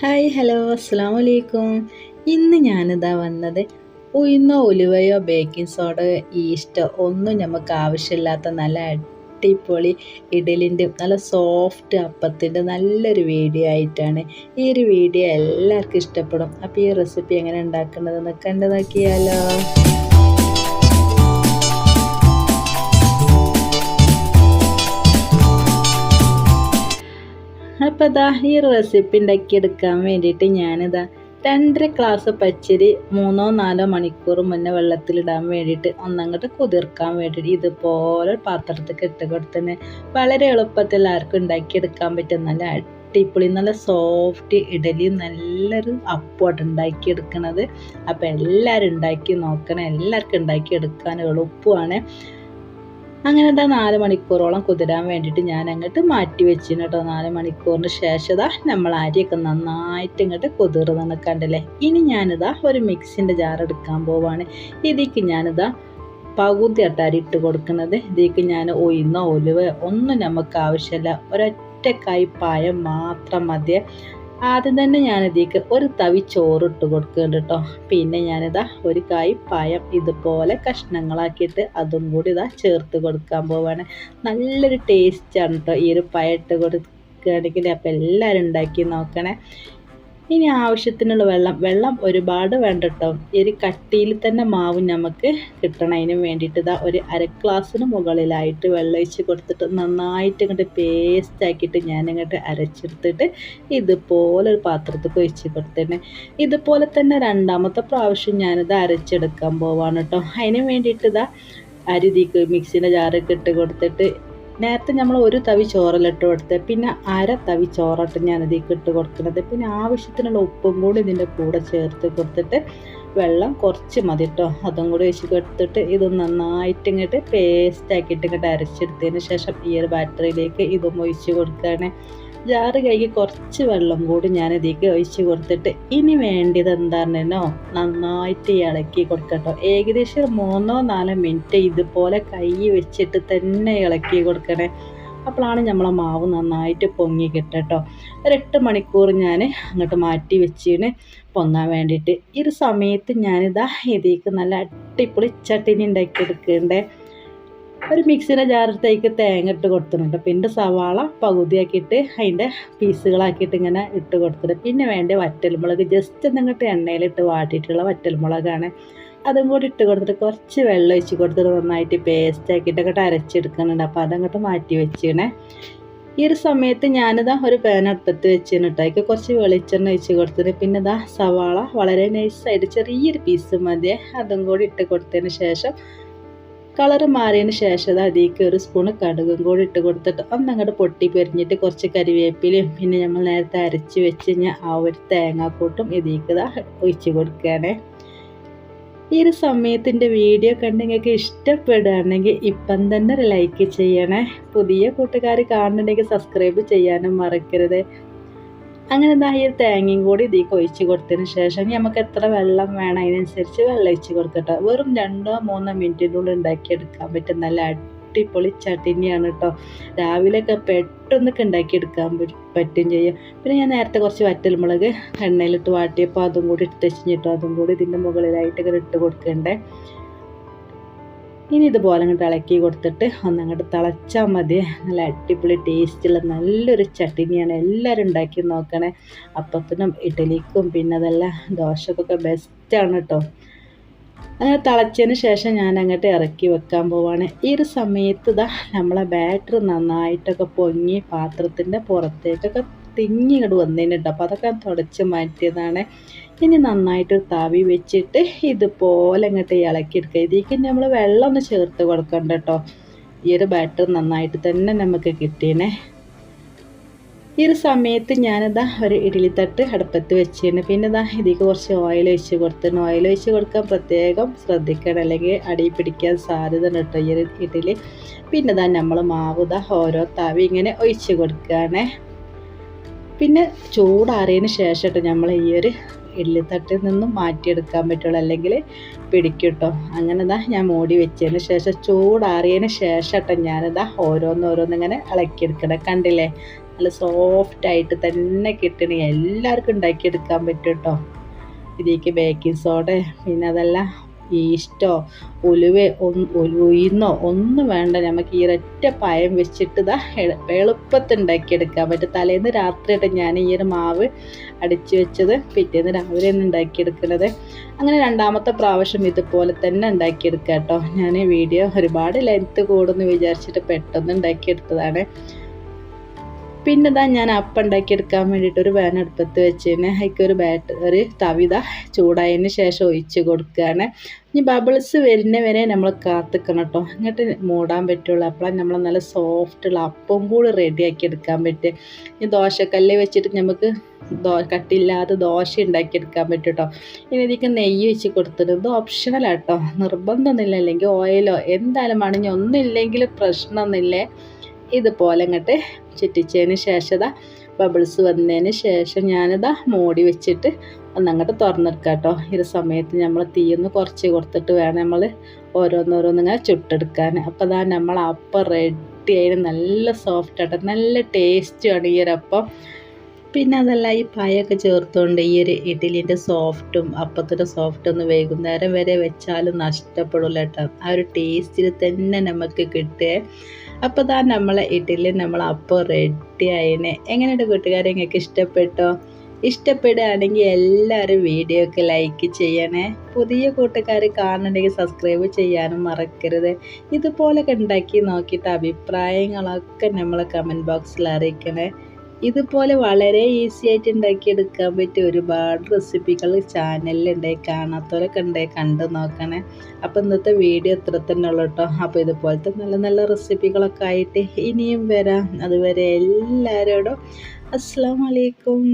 Hi hello അസ്സാം വലൈക്കും ഇന്ന് ഞാനിതാ വന്നത് ഉയർന്നോ ഉലുവയോ ബേക്കിംഗ് സോഡയോ ഈസ്റ്റോ ഒന്നും നമുക്ക് ആവശ്യമില്ലാത്ത നല്ല അടിപൊളി ഇഡലിന്റെ നല്ല സോഫ്റ്റ് അപ്പത്തിന്റെ നല്ലൊരു വീഡിയോ ആയിട്ടാണ് ഈ ഒരു വീഡിയോ എല്ലാവർക്കും ഇഷ്ടപ്പെടും. അപ്പോൾ ഈ റെസിപ്പി എങ്ങനെ ഉണ്ടാക്കുന്നതെന്ന് കണ്ടു നോക്കിയാലോ. അപ്പോൾ ഇതാ ഈ റെസിപ്പി ഉണ്ടാക്കിയെടുക്കാൻ വേണ്ടിയിട്ട് ഞാനിതാ രണ്ടര ഗ്ലാസ് പച്ചരി മൂന്നോ നാലോ മണിക്കൂർ മുന്നേ വെള്ളത്തിലിടാൻ വേണ്ടിയിട്ട് ഒന്നങ്ങോട്ട് കുതിർക്കാൻ വേണ്ടിയിട്ട് ഇതുപോലെ പാത്രത്തിൽ ഇട്ട് കൊടുത്തന്നെ വളരെ എളുപ്പത്തിൽ ആർക്കും ഉണ്ടാക്കിയെടുക്കാൻ പറ്റും. നല്ല അടിപൊളി നല്ല സോഫ്റ്റ് ഇഡലി നല്ലൊരു അപ്പമായിട്ട് ഉണ്ടാക്കിയെടുക്കണത് അപ്പോൾ എല്ലാവരും ഉണ്ടാക്കി നോക്കണം. എല്ലാവർക്കും ഉണ്ടാക്കിയെടുക്കാൻ എളുപ്പമാണ്. അങ്ങനെ എന്താ നാല് മണിക്കൂറോളം കുതിരാൻ വേണ്ടിയിട്ട് ഞാൻ അങ്ങോട്ട് മാറ്റി വെച്ചിന് കേട്ടോ. നാല് മണിക്കൂറിന് ശേഷം നമ്മൾ അരിയൊക്കെ നന്നായിട്ട് ഇങ്ങോട്ട് കുതിർന്ന് കണ്ടില്ലേ? ഇനി ഞാനിതാ ഒരു മിക്സിന്റെ ജാർ എടുക്കാൻ പോവാണ്. ഇതിക്ക് ഞാനിതാ പകുതി അട്ടാരി ഇട്ട് കൊടുക്കുന്നത്. ഇതിക്ക് ഞാൻ ഒയിന്നോ ഒലുവ ഒന്നും നമുക്ക് ആവശ്യമില്ല. ഒരൊറ്റക്കായി പായം മാത്രം മതിയെ. ആദ്യം തന്നെ ഞാൻ ഇതിക്ക് ഒരു തവി ചോറിട്ട് കൊടുക്കുന്നുണ്ട് കേട്ടോ. പിന്നെ ഞാനിതാ ഒരു കായ് പായം ഇതുപോലെ കഷ്ണങ്ങളാക്കിയിട്ട് അതും കൂടി ഇതാ ചേർത്ത് കൊടുക്കാൻ പോവാണ്. നല്ലൊരു ടേസ്റ്റാണ് കേട്ടോ ഈ ഒരു പഴം ഇട്ട് കൊടുക്കുകയാണെങ്കിൽ അപ്പോൾ എല്ലാവരും ഉണ്ടാക്കി നോക്കണേ. ഇനി ആവശ്യത്തിനുള്ള വെള്ളം വെള്ളം ഒരുപാട് വേണ്ട കേട്ടോ ഒരു കട്ടിയിൽ തന്നെ മാവ് നമുക്ക് കിട്ടണതിന് വേണ്ടിയിട്ട് ഇതാ ഒരു അര ഗ്ലാസ്സിന് മുകളിലായിട്ട് വെള്ളം ഒഴിച്ച് കൊടുത്തിട്ട് നന്നായിട്ട് ഇങ്ങോട്ട് പേസ്റ്റ് ആക്കിയിട്ട് ഞാൻ ഇങ്ങോട്ട് അരച്ചെടുത്തിട്ട് ഇതുപോലെ ഒരു പാത്രത്തിൽ ഒഴിച്ച് കൊടുത്തിട്ട് ഇതുപോലെ തന്നെ രണ്ടാമത്തെ പ്രാവശ്യം ഞാനിത് അരച്ചെടുക്കാൻ പോവാണ് കേട്ടോ. അതിന് വേണ്ടിയിട്ട് ഇതാ അരിതിക്ക് മിക്സിന്റെ ജാറൊക്കെ ഇട്ട് കൊടുത്തിട്ട് നേരത്തെ നമ്മൾ ഒരു തവി ചോറിലിട്ട് കൊടുത്ത് പിന്നെ അര തവി ചോറിട്ട് ഞാൻ ഇതിലേക്ക് ഇട്ട് കൊടുക്കുന്നത്. പിന്നെ ആവശ്യത്തിനുള്ള ഉപ്പും കൂടി ഇതിന്റെ കൂടെ ചേർത്ത് കൊടുത്തിട്ട് വെള്ളം കുറച്ച് മതി കേട്ടോ അതും കൂടി വെച്ച് കൊടുത്തിട്ട് ഇത് നന്നായിട്ട് ഇങ്ങോട്ട് പേസ്റ്റ് ആക്കിയിട്ട് ഇങ്ങോട്ട് അരച്ചെടുത്തതിന് ശേഷം ഈ ഒരു ബാറ്ററിയിലേക്ക് ഇതും ഒഴിച്ച് കൊടുക്കുകയാണ്. ജാറ് കൈക്ക് കുറച്ച് വെള്ളം കൂടി ഞാൻ ഇതിലേക്ക് ഒഴിച്ച് കൊടുത്തിട്ട് ഇനി വേണ്ടത് എന്താണെന്നോ നന്നായിട്ട് ഇളക്കി കൊടുക്കട്ടോ. ഏകദേശം മൂന്നോ നാലോ മിനിറ്റ് ഇതുപോലെ കൈ വെച്ചിട്ട് തന്നെ ഇളക്കി കൊടുക്കണേ. അപ്പോഴാണ് നമ്മളെ മാവ് നന്നായിട്ട് പൊങ്ങി കിട്ടട്ടോ. ഒരു എട്ട് മണിക്കൂർ ഞാൻ അങ്ങോട്ട് മാറ്റി വെച്ചിന്. പൊങ്ങാൻ വേണ്ടിയിട്ട് ഈ ഒരു സമയത്ത് ഞാനിതാ ഇതിലേക്ക് നല്ല അടിപൊളി ചട്ടിനി ഉണ്ടാക്കിയെടുക്കണ്ടേ. ഒരു മിക്സിന്റെ ജാറത്തേക്ക് തേങ്ങ ഇട്ട് കൊടുത്തിട്ടുണ്ട്. പിന്നെ സവാള പകുതിയാക്കിയിട്ട് അതിന്റെ പീസുകളാക്കിയിട്ട് ഇങ്ങനെ ഇട്ട് കൊടുത്തിട്ട് പിന്നെ വേണ്ട വറ്റൽമുളക്. ജസ്റ്റ് എന്നിങ്ങോട്ട് എണ്ണയിലിട്ട് വാട്ടിയിട്ടുള്ള വറ്റൽമുളകാണ്. അതും കൂടി ഇട്ട് കൊടുത്തിട്ട് കുറച്ച് വെള്ളം ഒഴിച്ച് കൊടുത്തിട്ട് നന്നായിട്ട് പേസ്റ്റ് ആക്കിയിട്ട് അങ്ങോട്ട് അരച്ചെടുക്കുന്നുണ്ട്. അപ്പോൾ അതങ്ങോട്ട് മാറ്റി വെച്ചിണേ ഈ ഒരു സമയത്ത് ഞാനിതാ ഒരു പാൻ അടുപ്പത്ത് വെച്ചിന് കേട്ടോ. കുറച്ച് വെളിച്ചെണ്ണ ഒഴിച്ച് കൊടുത്തിട്ട് പിന്നെ ഇതാ സവാള വളരെ നൈസായിട്ട് ചെറിയൊരു പീസ് മതിയെ. അതും കൂടി ഇട്ട് കൊടുത്തതിന് ശേഷം കളർ മാറിയതിന് ശേഷം അത് അതിലേക്ക് ഒരു സ്പൂണ് കടുകും കൂടി ഇട്ട് കൊടുത്തിട്ട് ഒന്നങ്ങോട്ട് പൊട്ടി പെരിഞ്ഞിട്ട് കുറച്ച് കരിവേപ്പിലയും പിന്നെ നമ്മൾ നേരത്തെ അരച്ച് വെച്ച് കഴിഞ്ഞാൽ ആ ഒരു തേങ്ങാക്കൂട്ടും ഇതിലേക്ക് ഇതാ ഒഴിച്ച് കൊടുക്കുകയാണേ. ഈ ഒരു സമയത്തിന്റെ വീഡിയോ കണ്ട് നിങ്ങൾക്ക് ഇഷ്ടപ്പെടുകയാണെങ്കിൽ ഇപ്പം തന്നെ ലൈക്ക് ചെയ്യണേ. പുതിയ കൂട്ടുകാർ കാണുന്നുണ്ടെങ്കിൽ സബ്സ്ക്രൈബ് ചെയ്യാനും മറക്കരുത്. അങ്ങനെ എന്താ ഈ തേങ്ങയും കൂടി ഇതിലേക്ക് ഒഴിച്ച് കൊടുത്തതിന് ശേഷം നമുക്ക് എത്ര വെള്ളം വേണം അതിനനുസരിച്ച് വെള്ളം ഒഴിച്ച് കൊടുക്കട്ടെ. വെറും രണ്ടോ മൂന്നോ മിനിറ്റിനുള്ളിൽ ഉണ്ടാക്കിയെടുക്കാൻ പറ്റും. നല്ല അടിപൊളി ചട്ടിനിയാണ് കേട്ടോ രാവിലെയൊക്കെ പെട്ടെന്നൊക്കെ ഉണ്ടാക്കിയെടുക്കാൻ പറ്റും ചെയ്യും. പിന്നെ ഞാൻ നേരത്തെ കുറച്ച് വറ്റൽമുളക് എണ്ണയിലിട്ട് വാട്ടിയപ്പോൾ അതും കൂടി ഇട്ട് വെച്ചിട്ടോ അതും കൂടി ഇതിന്റെ മുകളിലായിട്ട് ഇങ്ങനെ ഇട്ട് കൊടുക്കണ്ടേ. ഇനി ഇതുപോലെ അങ്ങോട്ട് ഇളക്കി കൊടുത്തിട്ട് ഒന്നങ്ങോട്ട് തിളച്ചാൽ മതി. നല്ല അടിപൊളി ടേസ്റ്റുള്ള നല്ലൊരു ചട്ടിനിയാണ് എല്ലാവരും ഉണ്ടാക്കി നോക്കണേ. അപ്പത്തിനും ഇഡലിക്കും പിന്നെ അതെല്ലാം ദോശക്കൊക്കെ ബെസ്റ്റാണ് കേട്ടോ അങ്ങനെ തിളച്ചതിന് ശേഷം ഞാൻ അങ്ങോട്ട് ഇറക്കി വെക്കാൻ പോവാണ്. ഈ ഒരു സമയത്ത് ഇതാ നമ്മളെ ബാറ്ററി നന്നായിട്ടൊക്കെ പൊങ്ങി പാത്രത്തിന്റെ പുറത്തേക്കൊക്കെ തിങ്ങിങ്ങോട്ട് വന്നതിന് കേട്ടോ അപ്പോൾ അതൊക്കെ തുടച്ച് മാറ്റിയതാണ്. ഇനി നന്നായിട്ട് താവി വെച്ചിട്ട് ഇതുപോലെ ഇങ്ങോട്ട് ഇളക്കിയെടുക്കുക ഇതിലേക്ക് നമ്മൾ വെള്ളം ഒന്ന് ചേർത്ത് കൊടുക്കണ്ട കേട്ടോ ഈ ഒരു ബാറ്റർ നന്നായിട്ട് തന്നെ നമുക്ക് കിട്ടിയേനെ ഈ ഒരു സമയത്ത് ഞാനിതാ ഒരു ഇഡ്ഡലി തട്ട് അടുപ്പത്ത് വെച്ചിരുന്നു പിന്നെ ഇതാ ഇതിലേക്ക് കുറച്ച് ഓയിൽ ഒഴിച്ച് കൊടുത്തിരുന്നു ഓയിൽ ഒഴിച്ച് കൊടുക്കാൻ പ്രത്യേകം ശ്രദ്ധിക്കണം. അല്ലെങ്കിൽ അടി പിടിക്കാൻ സാധ്യത ഉണ്ട് കേട്ടോ ഈ ഒരു ഇഡ്ഡലി. പിന്നെ ഇതാ നമ്മൾ മാവ് ഇതാ ഓരോ താവി ഇങ്ങനെ ഒഴിച്ച് കൊടുക്കുകയാണേ. പിന്നെ ചൂടാറിയതിന് ശേഷമായിട്ട് നമ്മൾ ഈ ഒരു എല്ലുത്തട്ടിൽ നിന്നും മാറ്റിയെടുക്കാൻ പറ്റുള്ളൂ. അല്ലെങ്കിൽ പിടിക്കിട്ടോ. കേട്ടോ അങ്ങനെ ഇതാ ഞാൻ മൂടി വെച്ചതിന് ശേഷം ചൂടാറിയതിന് ശേഷം കേട്ടോ ഞാനിതാ ഓരോന്നോരോന്നിങ്ങനെ ഇളക്കിയെടുക്കണം. കണ്ടില്ലേ? നല്ല സോഫ്റ്റായിട്ട് തന്നെ കിട്ടണ. എല്ലാവർക്കും ഉണ്ടാക്കിയെടുക്കാൻ പറ്റും കേട്ടോ ഇതിലേക്ക് ബേക്കിംഗ് സോഡ പിന്നെ അതല്ല ഈസ്റ്റോ ഉലുവ ഉയിന്നോ ഒന്നും വേണ്ട. നമുക്ക് ഈ ഒരൊറ്റ പയം വെച്ചിട്ട് ഇതാ എളുപ്പത്തിൽ ഉണ്ടാക്കിയെടുക്കാൻ പറ്റും തലേന്ന് രാത്രിയായിട്ട് ഞാൻ ഈ ഒരു മാവ് അടിച്ചു വെച്ചത് പിറ്റേന്ന് രാവിലെ ഒന്ന് ഉണ്ടാക്കിയെടുക്കുന്നത്. അങ്ങനെ രണ്ടാമത്തെ പ്രാവശ്യം ഇതുപോലെ തന്നെ ഉണ്ടാക്കിയെടുക്കാം കേട്ടോ. ഞാൻ വീഡിയോ ഒരുപാട് ലെങ്ത്ത് കൂടുമെന്ന് വിചാരിച്ചിട്ട് പെട്ടെന്ന് ഉണ്ടാക്കിയെടുത്തതാണ്. പിന്നെ ഇതാ ഞാൻ അപ്പം ഉണ്ടാക്കിയെടുക്കാൻ വേണ്ടിയിട്ട് ഒരു പാൻ അടുപ്പത്ത് വെച്ചതിന് അതിക്ക് ഒരു ബാറ്റ് ഒരു തവിത ചൂടായതിന് ശേഷം ഒഴിച്ച് കൊടുക്കുകയാണ് ഇനി ബബിൾസ് വരുന്ന വരെ നമ്മൾ കാത്തിക്കണം കേട്ടോ എന്നിട്ട് മൂടാൻ പറ്റുള്ളൂ. അപ്പോഴാണ് നമ്മൾ നല്ല സോഫ്റ്റുള്ള അപ്പം കൂടി റെഡിയാക്കി എടുക്കാൻ പറ്റും. ഇനി ദോശക്കല്ല് വെച്ചിട്ട് നമുക്ക് ദോ കട്ടില്ലാതെ ദോശ ഉണ്ടാക്കിയെടുക്കാൻ പറ്റും കേട്ടോ ഇനി ഇതിക്ക് നെയ്യ് വെച്ച് കൊടുത്തിട്ട് ഇത് ഓപ്ഷണലാട്ടോ നിർബന്ധമൊന്നുമില്ല അല്ലെങ്കിൽ ഓയിലോ എന്തായാലും വേണമെങ്കിൽ ഒന്നുമില്ലെങ്കിൽ പ്രശ്നമൊന്നുമില്ലേ. ഇതുപോലെ അങ്ങോട്ട് ചുറ്റിച്ചതിന് ശേഷം ഇതാ ബബിൾസ് വന്നതിന് ശേഷം ഞാനിതാ മൂടി വെച്ചിട്ട് ഒന്നങ്ങോട്ട് തുറന്നെടുക്കാം കേട്ടോ ഈ സമയത്ത് നമ്മൾ തീയൊന്ന് കുറച്ച് കൊടുത്തിട്ട് വേണം നമ്മൾ ഓരോന്നോരോന്നിങ്ങനെ ചുട്ടെടുക്കാൻ. അപ്പോൾ അതാ നമ്മൾ അപ്പം റെഡി ആയിട്ട് നല്ല സോഫ്റ്റ് ആയിട്ട് നല്ല ടേസ്റ്റുമാണ് ഈ ഒരു അപ്പം. പിന്നെ അതല്ല ഈ പായൊക്കെ ചേർത്തുകൊണ്ട് ഈ ഒരു ഇഡ്ഡലിന്റെ സോഫ്റ്റും അപ്പത്തിന്റെ സോഫ്റ്റും ഒന്ന് വൈകുന്നേരം വരെ വെച്ചാലും നഷ്ടപ്പെടില്ല കേട്ടോ ആ ഒരു ടേസ്റ്റിൽ തന്നെ നമുക്ക് കിട്ടുക അപ്പോൾ താ നമ്മളെ ഇഡ്ഡലി നമ്മൾ അപ്പോൾ റെഡി ആയിനെ. എങ്ങനെയുണ്ട് കൂട്ടുകാരെ? നിങ്ങൾക്ക് ഇഷ്ടപ്പെട്ടോ? ഇഷ്ടപ്പെടുകയാണെങ്കിൽ എല്ലാവരും വീഡിയോ ഒക്കെ ലൈക്ക് ചെയ്യണേ. പുതിയ കൂട്ടുകാർ കാണണമെങ്കിൽ സബ്സ്ക്രൈബ് ചെയ്യാനും മറക്കരുത്. ഇതുപോലൊക്കെ ഉണ്ടാക്കി നോക്കിയിട്ട് അഭിപ്രായങ്ങളൊക്കെ നമ്മളെ കമന്റ് ബോക്സിൽ അറിയിക്കണേ. ഇതുപോലെ വളരെ ഈസി ആയിട്ട് ഉണ്ടാക്കിയെടുക്കാൻ പറ്റിയ ഒരുപാട് റെസിപ്പികൾ ചാനലിലുണ്ടായി കാണാത്തവരൊക്കെ ഉണ്ടായി കണ്ടു നോക്കണേ. അപ്പോൾ ഇന്നത്തെ വീഡിയോ ഇത്ര തന്നെ ഉള്ളൂ കേട്ടോ അപ്പോൾ ഇതുപോലത്തെ നല്ല നല്ല റെസിപ്പികളൊക്കെ ആയിട്ട് ഇനിയും വരാം. അതുവരെ എല്ലാവരോടും അസ്സാം വലൈക്കും